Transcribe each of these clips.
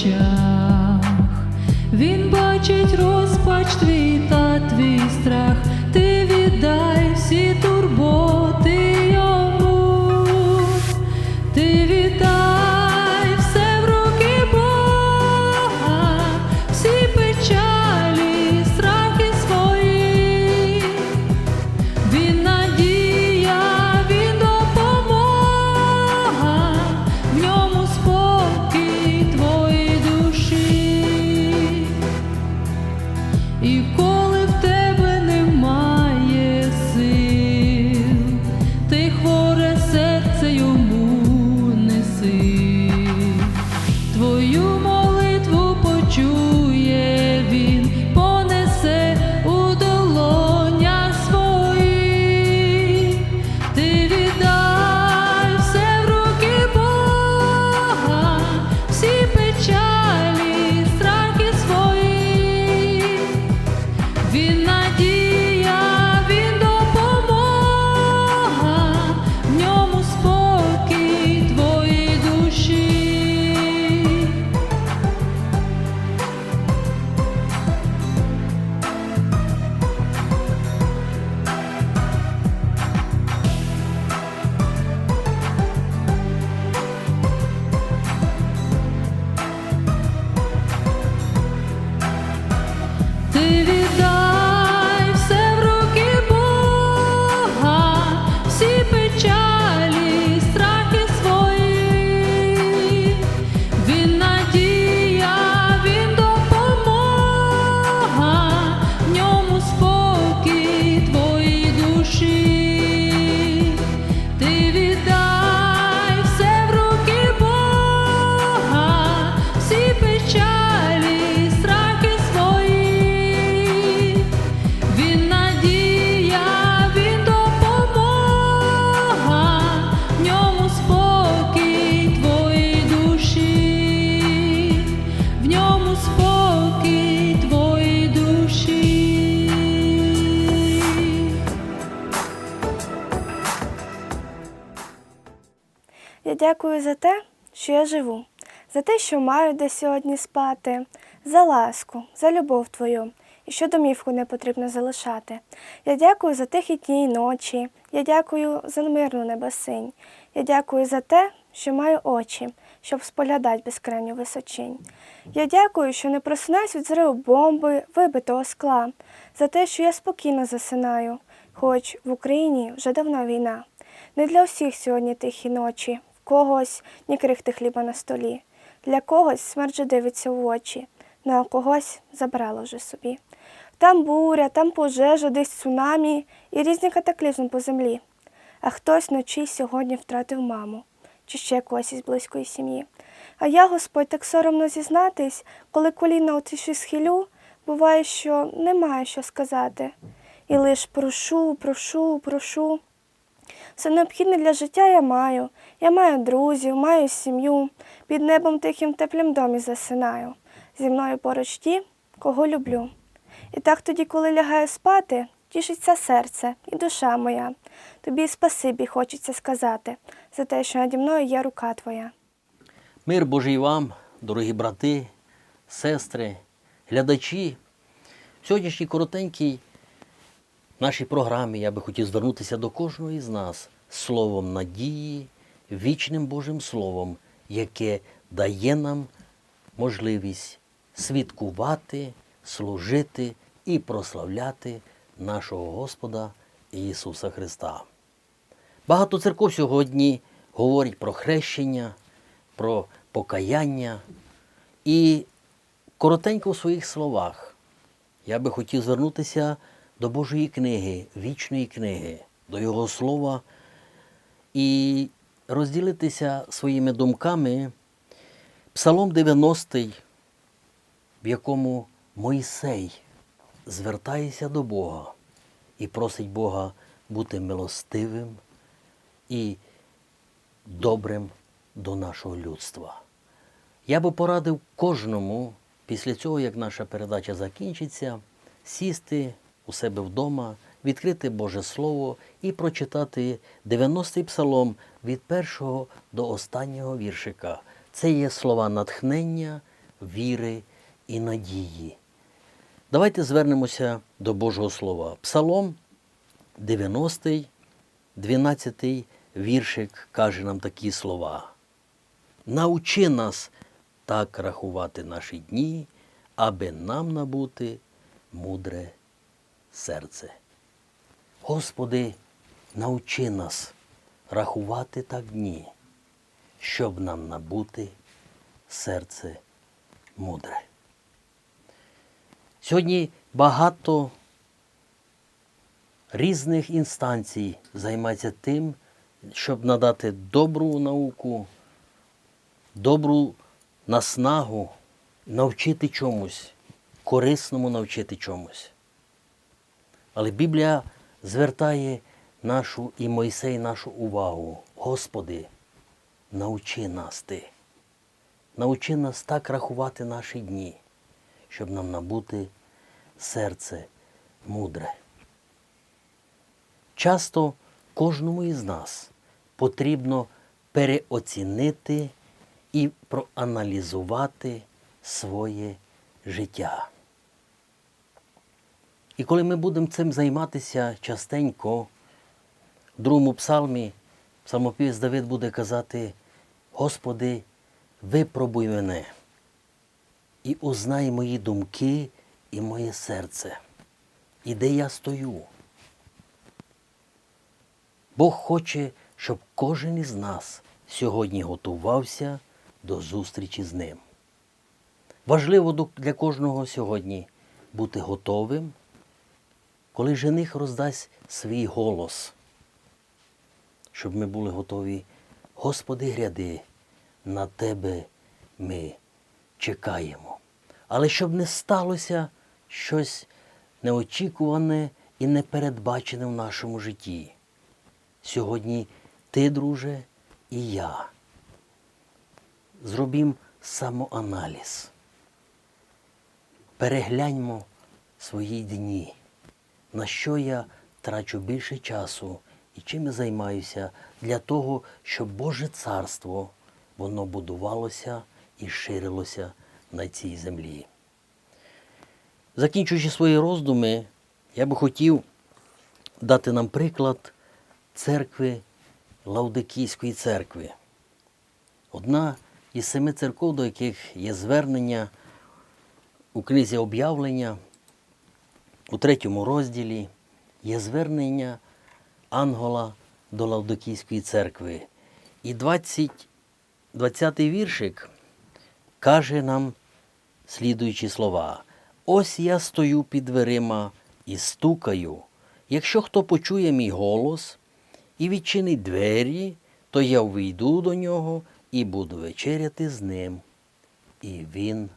Очах. Він бачить розпач твій та твій страх. Ти віддай всі Ти дякую за те, що я живу, за те, що маю де сьогодні спати, за ласку, за любов твою, і що домівку не потрібно залишати. Я дякую за тихі дні й ночі, я дякую за мирну небесинь. Я дякую за те, що маю очі, щоб споглядати безкрайню височинь. Я дякую, що не просинаюсь від зриву бомби, вибитого скла, за те, що я спокійно засинаю, хоч в Україні вже давно війна. Не для всіх сьогодні тихі ночі, когось ні крихти хліба на столі, для когось смерть же дивиться в очі, ну а когось забрало вже собі. Там буря, там пожежа, десь цунамі і різні катаклізми по землі. А хтось вночі сьогодні втратив маму чи ще когось із близької сім'ї. А я, Господь, так соромно зізнатись, коли коліна у схилю, буває, що немає що сказати. І лиш прошу, прошу, прошу. Все необхідне для життя я маю. Я маю друзів, маю сім'ю, під небом тихим теплім домі засинаю. Зі мною поруч ті, кого люблю. І так тоді, коли лягаю спати, тішиться серце і душа моя. Тобі спасибі хочеться сказати за те, що наді мною є рука твоя. Мир Божий вам, дорогі брати, сестри, глядачі. Сьогоднішній коротенькій нашій програмі я би хотів звернутися до кожного із нас словом надії, вічним Божим Словом, яке дає нам можливість свідкувати, служити і прославляти нашого Господа Ісуса Христа. Багато церков сьогодні говорять про хрещення, про покаяння. І Коротенько в своїх словах я би хотів звернутися до Божої книги, вічної книги, до Його слова і розділитися своїми думками. Псалом 90, в якому Мойсей звертається до Бога і просить Бога бути милостивим і добрим до нашого людства. Я би порадив кожному після цього, як наша передача закінчиться, сісти у себе вдома, відкрити Боже Слово і прочитати 90-й псалом від першого до останнього віршика. Це є слова натхнення, віри і надії. Давайте звернемося до Божого Слова. Псалом 90, 12 віршик каже нам такі слова. Научи нас так рахувати наші дні, аби нам набути мудре серце. Господи, научи нас рахувати так дні, щоб нам набути серце мудре. Сьогодні багато різних інстанцій займаються тим, щоб надати добру науку, добру наснагу, навчити чомусь, корисному навчити чомусь. Але Біблія звертає нашу і Мойсей нашу увагу. Господи, научи нас ти. Научи нас так рахувати наші дні, щоб нам набути серце мудре. Часто кожному із нас потрібно переоцінити і проаналізувати своє життя. І коли ми будемо цим займатися частенько, в другому псалмі псалмопівець Давид буде казати: Господи, випробуй мене і узнай мої думки і моє серце, і де я стою. Бог хоче, щоб кожен із нас сьогодні готувався до зустрічі з ним. Важливо для кожного сьогодні бути готовим, коли жених роздасть свій голос, щоб ми були готові. Господи, гряди, на Тебе ми чекаємо. Але щоб не сталося щось неочікуване і непередбачене в нашому житті. Сьогодні ти, друже, і я. Зробім самоаналіз. Перегляньмо свої дні, на що я трачу більше часу і чим я займаюся для того, щоб Боже царство воно будувалося і ширилося на цій землі. Закінчуючи свої роздуми, я би хотів дати нам приклад церкви Лаудикійської церкви. Одна із семи церков, до яких є звернення у книзі об'явлення, у третьому розділі є звернення Ангола до Лаудикійської церкви. І 20, 20-й віршик каже нам слідуючі слова. Ось я стою під дверима і стукаю. Якщо хто почує мій голос і відчинить двері, то я вийду до нього і буду вечеряти з ним, і він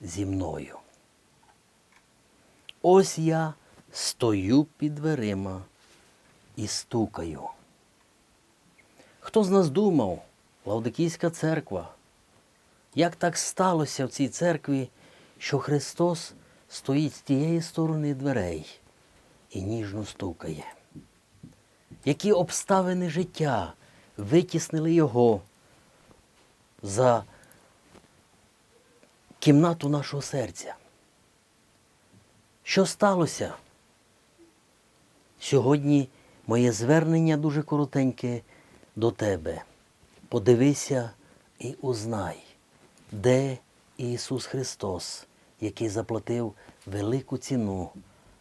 зі мною. Ось я стою під дверима і стукаю. Хто з нас думав, Лаудикійська церква, як так сталося в цій церкві, що Христос стоїть з тієї сторони дверей і ніжно стукає? Які обставини життя витіснили його за кімнату нашого серця? Що сталося? Сьогодні моє звернення дуже коротеньке до тебе. Подивися і узнай, де Ісус Христос, який заплатив велику ціну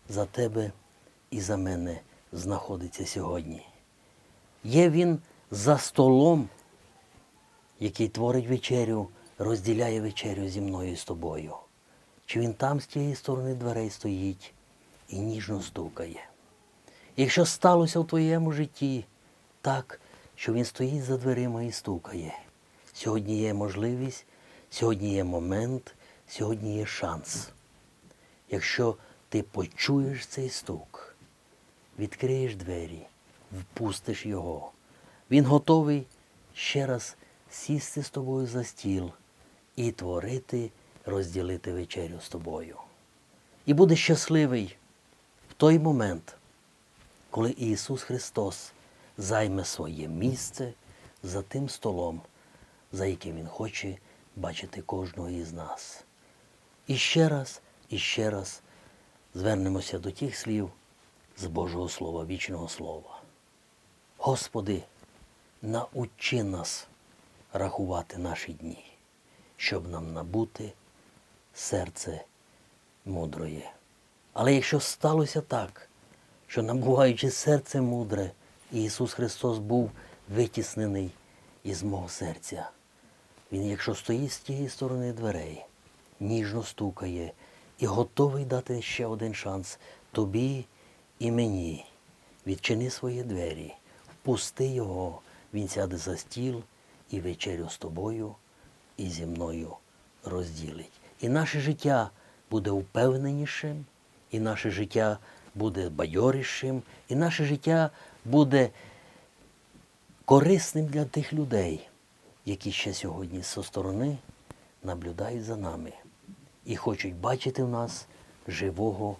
за тебе і за мене, знаходиться сьогодні. Є Він за столом, який творить вечерю, розділяє вечерю зі мною і з тобою. Чи він там з тієї сторони дверей стоїть і ніжно стукає. Якщо сталося в твоєму житті так, що він стоїть за дверима і стукає, сьогодні є можливість, сьогодні є момент, сьогодні є шанс. Якщо ти почуєш цей стук, відкриєш двері, впустиш його, він готовий ще раз сісти з тобою за стіл і творити, розділити вечерю з тобою. І буде щасливий в той момент, коли Ісус Христос займе своє місце за тим столом, за яким Він хоче бачити кожного із нас. І ще раз, і ще раз звернемося до тих слів з Божого Слова, вічного Слова. Господи, научи нас рахувати наші дні, щоб нам набути серце мудроє. Але якщо сталося так, що набуваючи серце мудре, Ісус Христос був витіснений із мого серця. Він, якщо стоїть з тієї сторони дверей, ніжно стукає і готовий дати ще один шанс тобі і мені. Відчини свої двері, впусти його, він сяде за стіл і вечерю з тобою і зі мною розділить. І наше життя буде впевненішим, і наше життя буде бадьорішим, і наше життя буде корисним для тих людей, які ще сьогодні зі сторони наблюдають за нами і хочуть бачити в нас живого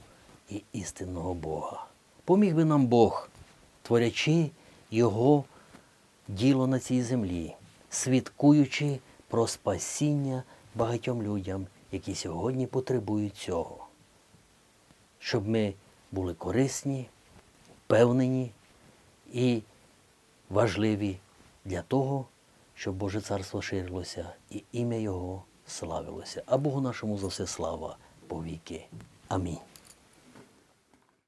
і істинного Бога. Поміг би нам Бог, творячи Його діло на цій землі, свідкуючи про спасіння багатьом людям, які сьогодні потребують цього. Щоб ми були корисні, впевнені і важливі для того, щоб Боже Царство ширилося і ім'я Його славилося. А Богу нашому за все слава повіки. Амінь.